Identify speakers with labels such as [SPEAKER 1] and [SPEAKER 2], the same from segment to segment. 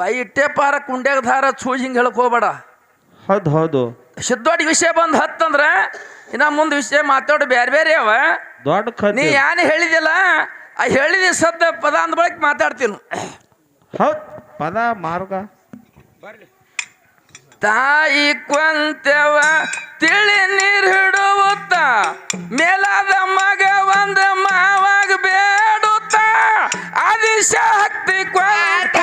[SPEAKER 1] ಬಾಯಿ ಇಟ್ಟೇ ಪಾರ ಕುಂಡ್ಯಾಗ ದಾರ ಚೂಜ್ ಹಿಂಗೆ ಹೇಳ್ಕೋಬೇಡ
[SPEAKER 2] ಹೌದು ಹೌದು.
[SPEAKER 1] ಸಿದ್ದ ದೊಡ್ಡ ವಿಷಯ ಬಂದು ಹತ್ತಂದ್ರೆ ಇನ್ನ ಮುಂದೆ ವಿಷಯ ಮಾತಾಡ ಬೇರೆ ಬೇರೆ ಅವ.
[SPEAKER 2] ದೊಡ್ಡ
[SPEAKER 1] ನೀ ಏನು ಹೇಳಿದಿಲ್ಲ ಆ ಹೇಳಿದ ಸದ್ದ ಪದ ಅಂದ ಬಳಿಕ ಮಾತಾಡ್ತೀನಿ.
[SPEAKER 2] ಹೌದು. ಪದ ಮಾರ್ಗ.
[SPEAKER 1] ತಾಯಿ ಕೊಂತೆವ ತಿಳಿ ನೀರು ಹಿಡುವುತ್ತ ಮೇಲಾದ ಮಗ ಒಂದ ಮಾವಾಗ ಬೇಡುತ್ತ ಆದಿಶ ಹತ್ತಿ ಕೊಂತ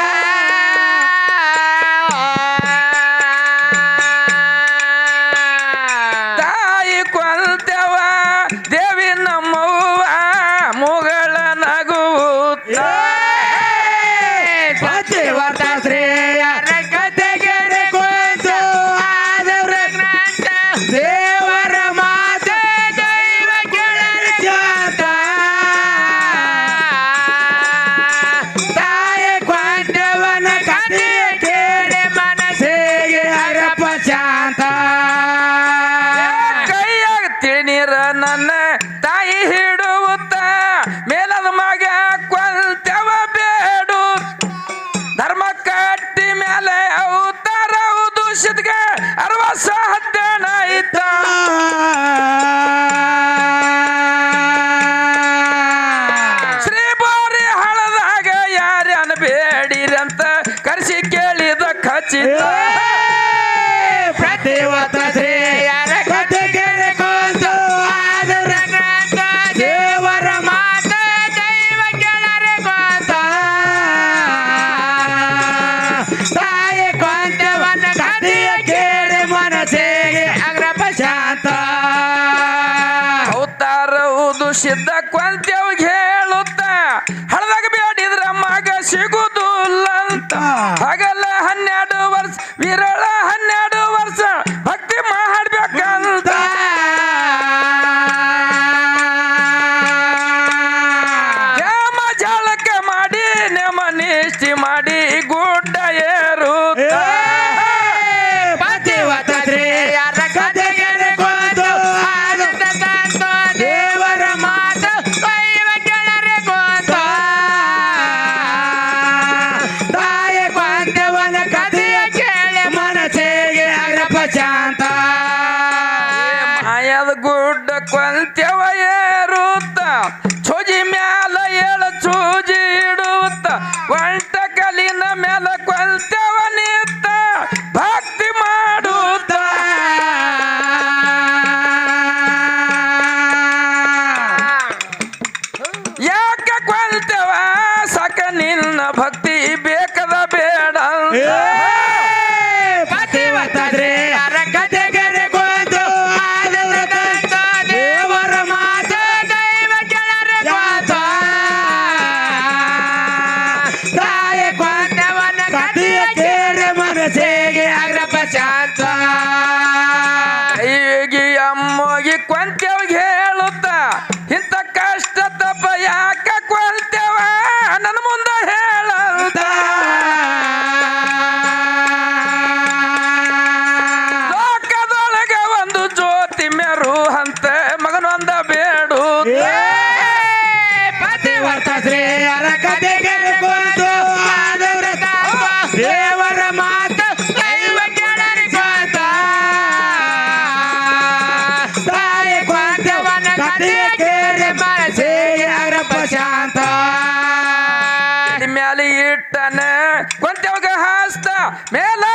[SPEAKER 1] மேல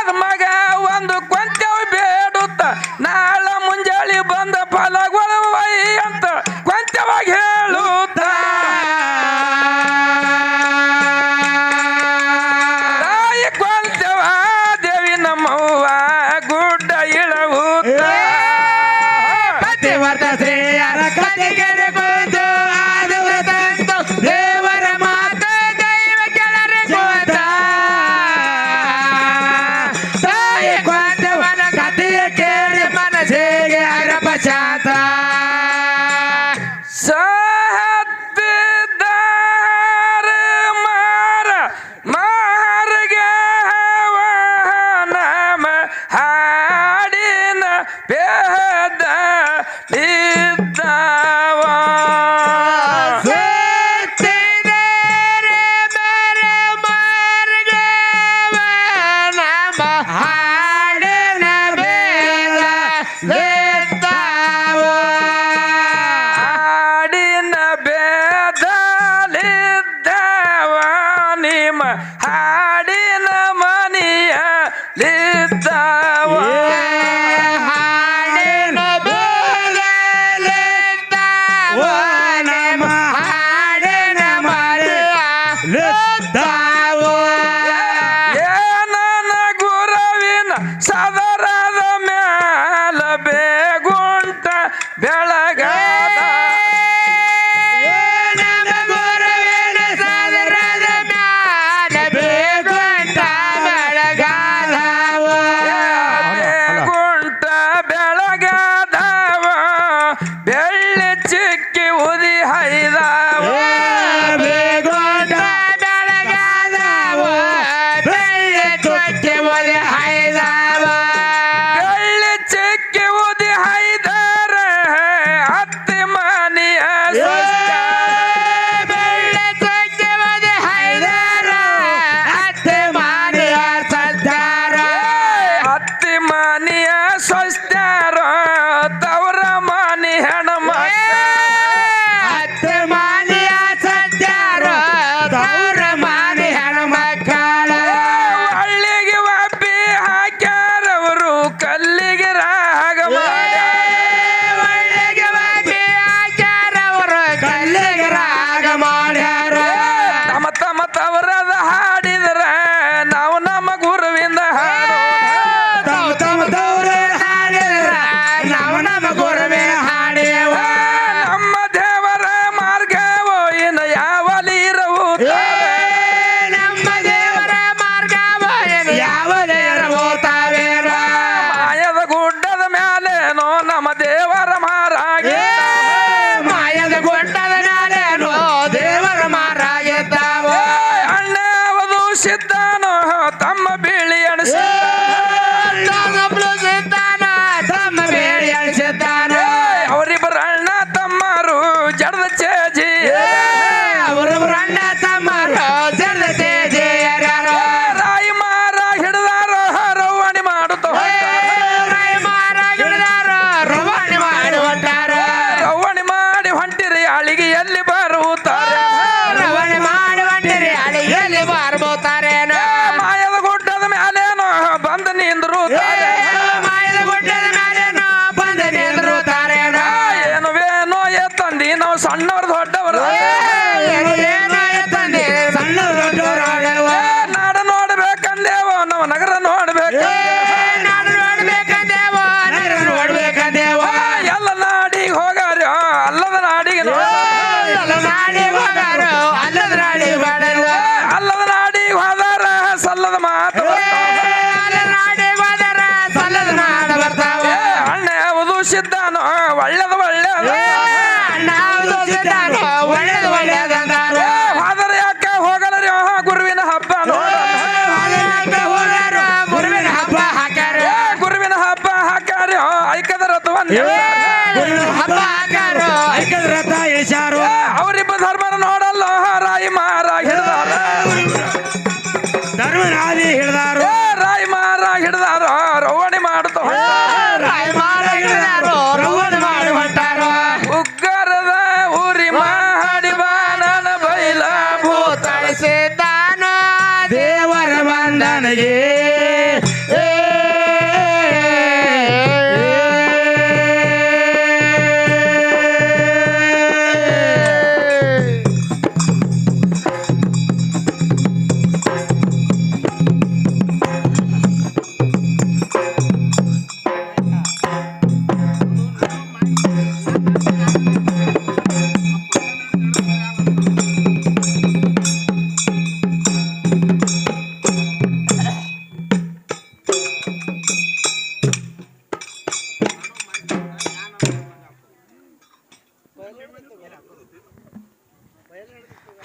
[SPEAKER 1] Yeah.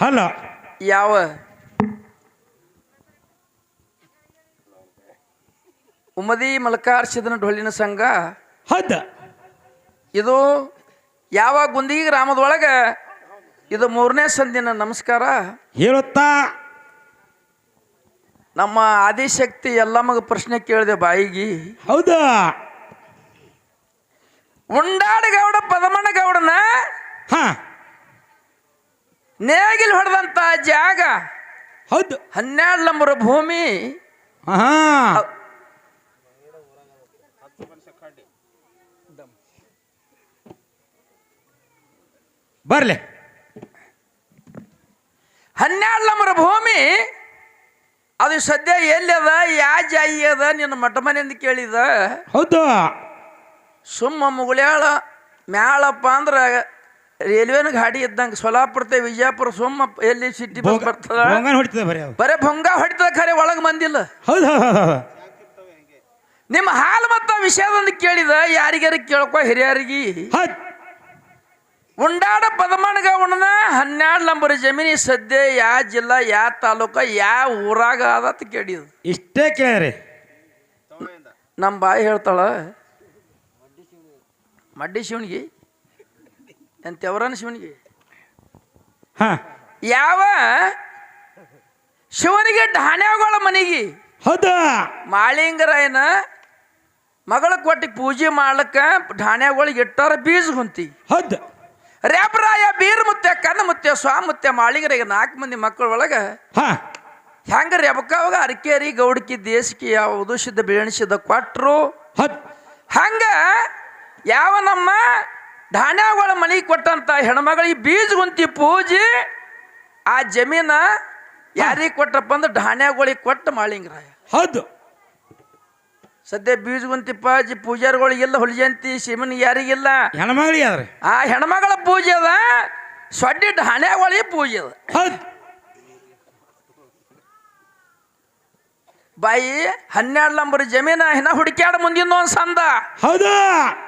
[SPEAKER 3] ಅಲ್ಲ
[SPEAKER 1] ಯಾವ ಉಮದಿ ಮಲ್ಕಾರ್ಷಿದನ ಡೊಳ್ಳಿನ ಸಂಘ.
[SPEAKER 2] ಹೌದ.
[SPEAKER 1] ಇದು ಯಾವ ಗುಂದಿ ಗ್ರಾಮದೊಳಗ ಇದು ಮೂರನೇ ಸಂದಿನ ನಮಸ್ಕಾರ.
[SPEAKER 2] ಹೇಳುತ್ತಾ.
[SPEAKER 1] ನಮ್ಮ ಆದಿಶಕ್ತಿ ಎಲ್ಲಮ್ಮಗ ಪ್ರಶ್ನೆ ಕೇಳಿದೆ ಬಾಯಿಗಿ.
[SPEAKER 2] ಹೌದಾ.
[SPEAKER 1] ಉಂಡಾಡಗೌಡ
[SPEAKER 2] ಪದಮನಗೌಡನ
[SPEAKER 1] ನೇಗಿಲು ಹೊಡೆದಂತ ಜಾಗ
[SPEAKER 2] ಹೌದು.
[SPEAKER 1] ಹನ್ನೆರಡು ನಂಬರ್ ಭೂಮಿ.
[SPEAKER 2] ಬರ್ಲಿ.
[SPEAKER 1] ಹನ್ನೆರಡು ನಂಬರ್ ಭೂಮಿ ಅದು ಸದ್ಯ ಎಲ್ಲಿ ಅದ ಯಾ ಜಾಯಿ ಅದ ನಿನ್ನ ಮಠ ಮನೆಯಿಂದ ಕೇಳಿದ.
[SPEAKER 2] ಹೌದು.
[SPEAKER 1] ಸುಮ್ಮ ಮುಗುಳ್ಯಾಳ ಮ್ಯಾಳಪ್ಪ ಅಂದ್ರೆ ರೈಲ್ವೆನ ಗಾಡಿ ಇದ್ದಂಗೆ ಸೊಲಾಪುರತೆ ವಿಜಯಪುರ ಸುಮ್ಮ ಎಲ್ಲಿ ಸಿಟಿ ಬಸ್ ಬರ್ತದ?
[SPEAKER 2] ಹೊಡಿತದೆ ಬರೀ
[SPEAKER 1] ಭಂಗ ಹೊಡಿತದ ಖರೆ ಒಳಗೆ ಮಂದಿಲ್ಲ.
[SPEAKER 2] ಹೌದು
[SPEAKER 1] ನಿಮ್ಮ ಹಾಲು ಮತ್ತ ವಿಷಯದೊಂದು ಕೇಳಿದ ಯಾರಿಗಾರ ಕೇಳ್ಕೊ ಹಿರಿಯರಿಗೆ? ಉಂಡಾಡ ಪದಮಣ್ಗ ಉಣ್ಣ ಹನ್ನೆರಡು ನಂಬರ್ ಜಮೀನಿ ಸದ್ಯ ಯಾ ಜಿಲ್ಲಾ ಯಾ ತಾಲೂಕ ಯಾ ಊರಾಗ ಆದತ್ ಕೇಳಿದ.
[SPEAKER 2] ಇಷ್ಟೇ ಕೇಳ್ರಿ
[SPEAKER 1] ನಮ್ಮ ಬಾಯಿ ಹೇಳ್ತಾಳ ಮಡ್ಡಿ ಶಿವನಿಗೆ ಎಂತ ತೆವರನ ಶಿವನಿಗೆ?
[SPEAKER 2] ಹಾ.
[SPEAKER 1] ಯಾವ? ಶಿವನಿಗೆ ಢಾಣ್ಯಾಗಳ ಮನೆಗೆ.
[SPEAKER 2] ಹೌದ?
[SPEAKER 1] ಮಾಳಿಂಗರಾಯನ ಮಗಳ ಕೊಟ್ಟಿ ಪೂಜೆ ಮಾಡ್ಲಕ್ಕ ಢಾಣ್ಯಾಗಳಿಗೆ ಇಟ್ಟಾರ ಬೀಜ ಹೊಂತಿ.
[SPEAKER 2] ಹೌದ.
[SPEAKER 1] ರೇಪರಾಯ ಬೀರ್ ಮುತ್ಯ ಕನ್ನ ಮುತ್ಯ ಸ್ವಾಮುತ್ಯ ಮಾಳಿಗರಿಗೆ ನಾಲ್ಕು ಮಂದಿ ಮಕ್ಕಳ ಒಳಗೆ
[SPEAKER 2] ಹಾ.
[SPEAKER 1] ಹೆಂಗ ರೆಬಕಾವಾಗ ಅರಕೇರಿ ಗೌಡಕಿ ದೇಶಕ್ಕೆ ಯಾವ ಉದುಷಿದ್ದ ಬೆಳೆಸಿದ ಕೊಟ್ರು ಹಂಗ ಯಾವ ನಮ್ಮ ಧಾನ್ಯಗಳ ಮನೆಗೆ ಕೊಟ್ಟಂತ ಹೆಣ್ಮಗಳಿಗೆ ಬೀಜ ಗುಂತಿ ಪೂಜಿ ಆ ಜಮೀನ ಯಾರಿಗೆ ಕೊಟ್ಟಪ್ಪ ಅಂದ್ರೆ ಧಾನ್ಯಗಳಿಗೆ ಕೊಟ್ಟ ಮಾಳಿಂಗರಾಯ.
[SPEAKER 2] ಹೌದು.
[SPEAKER 1] ಸದ್ಯ ಬೀಜ ಗುಂತಿ ಪಾಜಿ ಪೂಜಾರಿಗಳಿಗೆಲ್ಲ ಹುಲಿಜಂತಿ ಶಿವನ್ ಯಾರಿಗಿಲ್ಲ.
[SPEAKER 2] ಹೆಣ್ಮಗಳಿಗೆ
[SPEAKER 1] ಆ ಹೆಣ್ಮಗಳ ಪೂಜೆ ಅದ ಸೊಡ್ಡಿ ಧಾನ್ಯಗಳಿಗೆ ಪೂಜೆ ಅದ.
[SPEAKER 2] ಹೌದು.
[SPEAKER 1] ಬಾಯಿ ಹನ್ನೆರಡು ನಂಬರ್ ಜಮೀನ ಹಿನ ಹುಡುಕ್ಯಾಡ ಮುಂದಿನ ಒಂದು ಸಂದ.
[SPEAKER 2] ಹೌದು.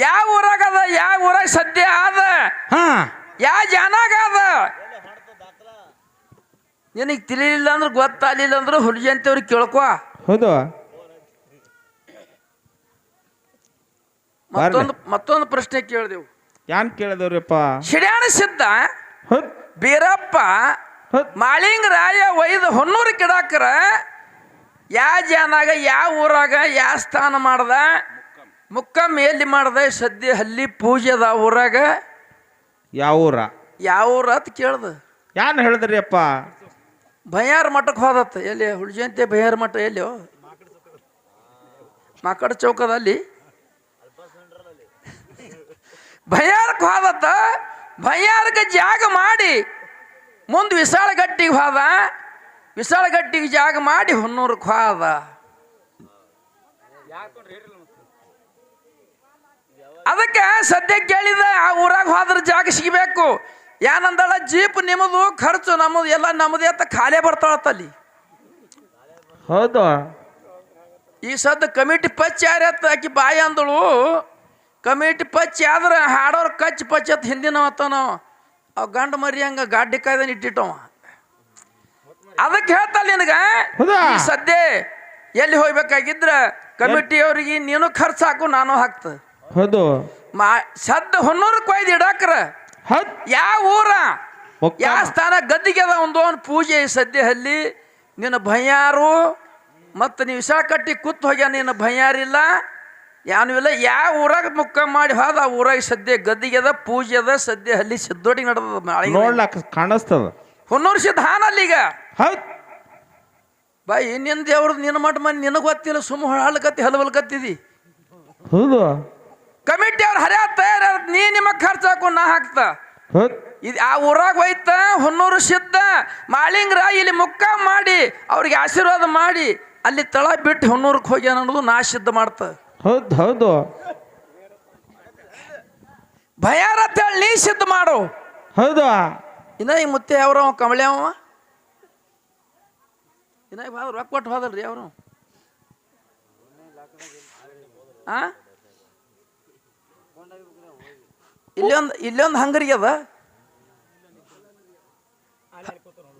[SPEAKER 1] ಯಾವ ಊರಾಗ ಅದ ಯಾವ ಊರಾಗ ಸದ್ಯ ಅದ?
[SPEAKER 2] ಹಾ.
[SPEAKER 1] ಯಾವ ಜಾನಾಗ ಅದ? ನಿನಗೆ ತಿಳಿಲಿಲ್ಲ ಅಂದ್ರೆ ಗೊತ್ತಾಗಲಿಲ್ಲ ಅಂದ್ರೆ ಹುಲಿಜಂತಿಯವ್ರಿಗೆ ಕೇಳ್ಕೊ.
[SPEAKER 2] ಹೌದು.
[SPEAKER 1] ಮತ್ತೊಂದು ಮತ್ತೊಂದು ಪ್ರಶ್ನೆ ಕೇಳಿದೆವು.
[SPEAKER 3] ಯಾನ್ ಕೇಳಿದವ್ರಿಪ್ಪ?
[SPEAKER 1] ಶಿಡ್ಯಾಣ ಸಿದ್ಧ ಬೀರಪ್ಪ
[SPEAKER 3] ಮಾಳಿಂಗ
[SPEAKER 1] ರಾಯ ಒಯ್ದು ಹೊನ್ನೂರು ಕಿಡಾಕರ ಯಾವ ಜಾನಾಗ ಯಾವ ಊರಾಗ ಯಾವ ಸ್ಥಾನ ಮಾಡ್ದ? ಮುಕ್ಕಮ್ಮ ಎಲ್ಲಿ ಮಾಡ್ದೆ ಸದ್ಯ ಹಲ್ಲಿ ಪೂಜೆ ಅದ ಊರಾಗ.
[SPEAKER 3] ಯಾವ ಊರ
[SPEAKER 1] ಯಾವ ಊರ ಅಂತ ಕೇಳ್ದ.
[SPEAKER 3] ಯಾನ್ ಹೇಳಿದ್ರಿಯಪ್ಪ
[SPEAKER 1] ಭಯಾರ ಮಠಕ್ಕೆ ಹೋದತ್ತ. ಎಲ್ಲಿ ಹುಳಜಯಂತಿ ಭಯಾರ ಮಠ ಎಲ್ಲಿ? ಮಾಕಡ ಚೌಕದಲ್ಲಿ ಭಯಾರಕ್ಕೆ ಹೋದತ್ತ. ಭಯಾರಕ್ಕೆ ಜಾಗ ಮಾಡಿ ಮುಂದೆ ವಿಶಾಲಗಟ್ಟಿಗೆ ಹೋದ. ವಿಶಾಲಗಟ್ಟಿಗೆ ಜಾಗ ಮಾಡಿ ಹೊನ್ನೂರಕ್ಕೆ ಹೋದ. ಅದಕ್ಕೆ ಸದ್ಯ ಕೇಳಿದ ಆ ಊರಾಗ ಹೋದ್ರ ಜಾಗ ಸಿಗಬೇಕು. ಏನಂದಳ ಜೀಪ್ ನಿಮ್ಮದು ಖರ್ಚು ನಮ್ಮದು ಎಲ್ಲ ನಮ್ಮದೇ ಅಂತ ಖಾಲಿ ಬರ್ತಾಳತ್ತಲ್ಲಿ
[SPEAKER 3] ಹೌದು.
[SPEAKER 1] ಈ ಸದ್ದು ಕಮಿಟಿ ಪಚ್ ಯಾರ ಆಕಿ ಬಾಯಿ ಅಂದಳು. ಕಮಿಟಿ ಪಚ್ ಆದ್ರೆ ಹಾಡೋರು ಕಚ್ ಪಚ್ ಅತ್ ಹಿಂದಿನ ನಾವು ಅವ್ ಗಂಡ ಮರಿ ಹಂಗ ಗಾಡಿ ಕಾಯ್ದನ್ ಇಟ್ಟಿಟ್ಟವ. ಅದಕ್ಕೆ ಹೇಳ್ತಲ್ಲ ನಿನಗ? ಈ ಸದ್ಯ ಎಲ್ಲಿ ಹೋಗ್ಬೇಕಾಗಿದ್ರ ಕಮಿಟಿಯವ್ರಿಗೆ ನೀನು ಖರ್ಚು ಹಾಕು ನಾನು ಹಾಕ್ತ.
[SPEAKER 3] ಹೌದು.
[SPEAKER 1] ಮಾ ಸದ್ದ ಹೊನ್ನೂರು ಕೊಯ್ದು ಇಡಾಕ್ರ. ಯಾವ ಊರ? ಯಾವ ಸ್ಥಾನ? ಗದ್ದಿಗೆ ಅದ ಒಂದು ಒಂದು ಪೂಜೆ ಸದ್ಯ ಅಲ್ಲಿ ನಿನ್ನ ಭಯಾರು ಮತ್ತು ನೀವು ವಿಷ ಕಟ್ಟಿ ಕೂತ್ ಹೋಗ್ಯ ನಿನ್ನ ಭಯಾರಿಲ್ಲ ಯಾನು ಇಲ್ಲ ಯಾವ ಊರಾಗ ಮುಕ್ಕ ಮಾಡಿ ಹೋದ ಆ ಊರಾಗ ಸದ್ಯ ಗದ್ದಿಗೆ ಅದ ಪೂಜೆ ಅದ ಸದ್ಯ ಅಲ್ಲಿ ಸಿದ್ದೋಡಿ ನಡೆದ
[SPEAKER 3] ನೋಡ್ಲಾಕ ಕಾಣಿಸ್ತದ.
[SPEAKER 1] ಹೊನ್ನೂರು ಸಿದ್ಧ ಹಾನಲ್ಲಿ ಈಗ
[SPEAKER 3] ಹೌದ್.
[SPEAKER 1] ಬಾಯಿ ನಿನ್ನ ದೇವ್ರದ್ದು ನಿನ್ನ ಮಠ ಮನೆ ನಿನಗೆ ಗೊತ್ತಿಲ್ಲ ಸುಮ್ಮ ಹಾಳ್ಕತ್ತಿ ಹಲವಲ್ಕತ್ತಿದಿ
[SPEAKER 3] ಹೌದು.
[SPEAKER 1] ಕಮಿಟಿ ಅವ್ರು ಹರ್ಯಾ ತಯಾರ ನೀ ನಿಮ್ಮ ಖರ್ಚು ಹಾಕು ನಾ ಹಾಕ್ತ. ಇದು ಆ ಊರಾಗ ಹೋಯ್ತ ಹೊನ್ನೂರು ಸಿದ್ಧ ಮಾಳಿಂಗ್ರ ಇಲ್ಲಿ ಮುಕ್ಕ ಮಾಡಿ ಅವ್ರಿಗೆ ಆಶೀರ್ವಾದ ಮಾಡಿ ಅಲ್ಲಿ ತಳ ಬಿಟ್ಟು ಹೊನ್ನೂರಕ್ಕೆ ಹೋಗಿ ಅನ್ನೋದು ನಾ ಸಿದ್ಧ ಮಾಡ್ತ.
[SPEAKER 3] ಹೌದು ಹೌದು.
[SPEAKER 1] ಭಯಾರ ಹೇಳಿ ನೀ ಸಿದ್ಧ ಮಾಡು.
[SPEAKER 3] ಹೌದು?
[SPEAKER 1] ಇನ್ನ ಈ ಮುತ್ತೆ ಅವ್ರ ಕಮಳೆ ಅವ? ಇನ್ನ ರೊಕ್ಕ ಕೊಟ್ಟು ಹೋದಲ್ರಿ ಅವರು. ಆ? ಇಲ್ಲೊಂದು ಇಲ್ಲೊಂದು ಹಂಗರಿಗೆ ಅದ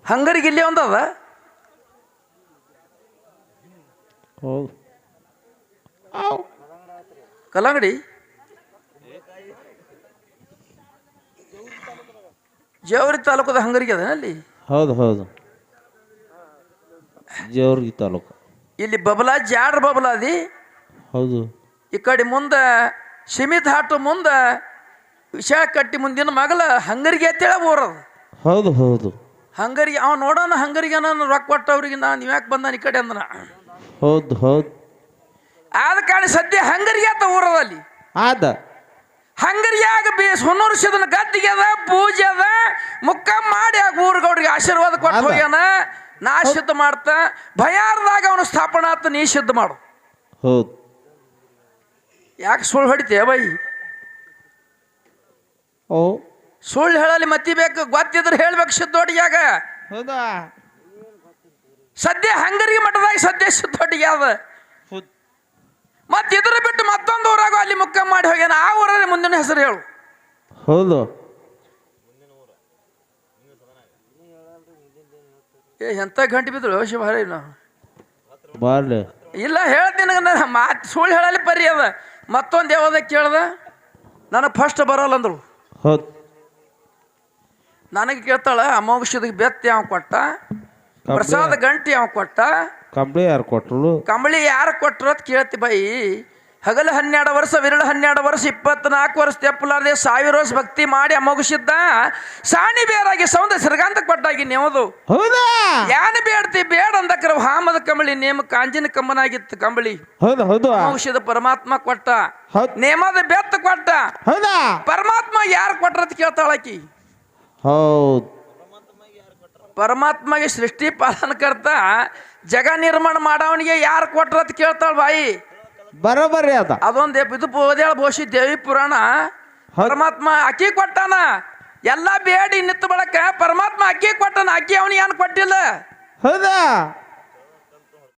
[SPEAKER 1] ಹಂಗರಿಗೆ ಇಲ್ಲೇ ಒಂದು ಅದ
[SPEAKER 3] ಹೌದು.
[SPEAKER 1] ಕಲ್ಲಂಗಡಿ. ಜೇವರಿ ತಾಲೂಕದ ಹಂಗರಿಗೆ ಅದ ಅಲ್ಲಿ?
[SPEAKER 3] ಹೌದು ಹೌದು. ಜೇವರಿ ತಾಲೂಕು.
[SPEAKER 1] ಇಲ್ಲಿ ಬಬಲಾ ಜಾಡ್ರ ಬಬಲಾದಿ
[SPEAKER 3] ಹೌದು.
[SPEAKER 1] ಈ ಕಡೆ ಮುಂದೆ ಸಿಮಿತ್ ಹಾಟು ಮುಂದೆ ವಿಷ ಕಟ್ಟಿ ಮುಂದಿನ ಮಗಲ ಹಂಗರಿಗೆ ಅಂತೇಳ ಬೋರದು
[SPEAKER 3] ಹೌದು ಹೌದು.
[SPEAKER 1] ಹಂಗರಿಗೆ ಅವ ನೋಡೋಣ ಹಂಗರಿಗೆ ನಾನು ರೊಕ್ಕ ಕೊಟ್ಟವ್ರಿಗೆ ನಾನು ನೀವು ಯಾಕೆ ಬಂದಾನ ಈ ಕಡೆ ಅಂದನ.
[SPEAKER 3] ಹೌದು ಹೌದು.
[SPEAKER 1] ಆದ ಕಾರಣ ಸದ್ಯ ಹಂಗರಿಗೆ ಆತ ಊರದಲ್ಲಿ
[SPEAKER 3] ಆದ.
[SPEAKER 1] ಹಂಗರಿಯಾಗ ಬೇ ಹೊನ್ನೂರ್ಷದನ ಗದ್ದಿಗೆ ಅದ ಪೂಜೆ ಅದ ಮುಕ್ಕ ಮಾಡಿ ಆಗ ಊರುಗೌಡ್ರಿಗೆ ಆಶೀರ್ವಾದ ಕೊಟ್ಟು. ಹೋಗ್ಯಾನ ನಾ ಸಿದ್ಧ ಮಾಡ್ತಾ ಭಯಾರದಾಗ ಅವನು ಸ್ಥಾಪನಾ ಆತ ನೀ ಸಿದ್ಧ ಮಾಡು.
[SPEAKER 3] ಹೌದು.
[SPEAKER 1] ಯಾಕೆ ಸುಳ್ಳು ಹೊಡಿತೀಯ ಬೈ?
[SPEAKER 3] ಓ.
[SPEAKER 1] ಸುಳ್ಳು ಹೇಳಲಿ ಮತ್ತಿ ಬೇಕು ಗೊತ್ತಿದ್ರೆ ಹೇಳ್ಬೇಕು ಸಿದ್ದೋಡಿಯಾಗ.
[SPEAKER 3] ಹೌದಾ?
[SPEAKER 1] ಸದ್ಯ ಹಂಗರಿಗೆ ಮಠದಾಗ ಸದ್ಯ ಸಿದ್ದೋಡಿಗೆ ಅದ. ಮತ್ತೆ ಇದ್ರ ಬಿಟ್ಟು ಮತ್ತೊಂದು ಊರಾಗ ಅಲ್ಲಿ ಮುಕ್ಕ ಮಾಡಿ ಹೋಗ್ಯಾನ ಆ ಊರಲ್ಲಿ ಮುಂದಿನ ಹೆಸರು ಹೇಳು.
[SPEAKER 3] ಹೌದು.
[SPEAKER 1] ಏ ಎಂತ ಗಂಟೆ ಬಿದ್ರು ಶಿವಹರಿ ನಾವು
[SPEAKER 3] ಬಾರ್ಲಿ.
[SPEAKER 1] ಇಲ್ಲ ಹೇಳ್ತೀನಿ ಮಾತು ಸುಳ್ಳು ಹೇಳಲಿ ಪರಿ ಅದ. ಮತ್ತೊಂದು ಯಾವ್ದ ಕೇಳ್ದ? ನನಗೆ ಫಸ್ಟ್ ಬರಲ್ಲ ಅಂದ್ರು
[SPEAKER 3] ಹೌದು.
[SPEAKER 1] ನನಗೆ ಕೇಳ್ತಾಳ ಅಮೋಘದ ಬೆತ್ತ ಯಾವ ಕೊಟ್ಟ? ಪ್ರಸಾದ ಗಂಟಿ ಯಾವ ಕೊಟ್ಟ?
[SPEAKER 3] ಕಂಬಳಿ ಯಾರು ಕೊಟ್ರು
[SPEAKER 1] ಕಂಬಳಿ ಯಾರು ಕೊಟ್ರು ಅಂತ ಕೇಳ್ತಿ ಬೈ. ಹಗಲು ಹನ್ನೆರಡು ವರ್ಷ ವಿರಳ ಹನ್ನೆರಡು ವರ್ಷ ಇಪ್ಪತ್ನಾಲ್ಕು ವರ್ಷ ತೆಪ್ಪಲಾರದೆ ಸಾವಿರ ವರ್ಷ ಭಕ್ತಿ ಮಾಡಿ ಅಮೋಗಿಸಿದ್ದ ಸಾಣಿ ಬೇರಾಗಿ ಸೌಂದ ಸಿರಗಾಂತ ಕೊಟ್ಟಾಗಿ ನೆವದು.
[SPEAKER 3] ಹೌದಾ?
[SPEAKER 1] ಯಾನ ಬೇಡ್ತಿ ಬೇಡ ಅಂದಕ್ರ ಹಾಮದ ಕಂಬಳಿ ನೇಮ ಕಾಂಜಿನ ಕಂಬನಾಗಿತ್ತು ಕಂಬಳಿ.
[SPEAKER 3] ಹೌದು ಹೌದು.
[SPEAKER 1] ಪರಮಾತ್ಮ ಕೊಟ್ಟ ನೇಮದ ಬೆತ್ತ ಕೊಟ್ಟ.
[SPEAKER 3] ಹೌದಾ?
[SPEAKER 1] ಪರಮಾತ್ಮ ಯಾರು ಕೊಟ್ರಂತ ಕೇಳ್ತಾಳಕಿ
[SPEAKER 3] ಹೌದು.
[SPEAKER 1] ಪರಮಾತ್ಮಗೆ ಸೃಷ್ಟಿ ಪಾಲನಕರ್ತ ಜಗ ನಿರ್ಮಾಣ ಮಾಡವನಿಗೆ ಯಾರು ಕೊಟ್ರಂತ ಕೇಳ್ತಾಳ ಬಾಯಿ.
[SPEAKER 3] ಬರೋಬರ್ರಿ ಅದ.
[SPEAKER 1] ಅದೊಂದು ಇದು ಓದ್ಯಾಳ ಬೋಷಿ ದೇವಿ ಪುರಾಣ. ಪರಮಾತ್ಮ ಅಕ್ಕಿ ಕೊಟ್ಟಾನ. ಎಲ್ಲ ಬೇಡಿ ನಿತ್ತು ಬಳಕ ಪರಮಾತ್ಮ ಅಕ್ಕಿ ಕೊಟ್ಟಾನ. ಅಕ್ಕಿ ಅವನಿಗೆ ಏನು ಕೊಟ್ಟಿಲ್ಲ?
[SPEAKER 3] ಹೌದಾ?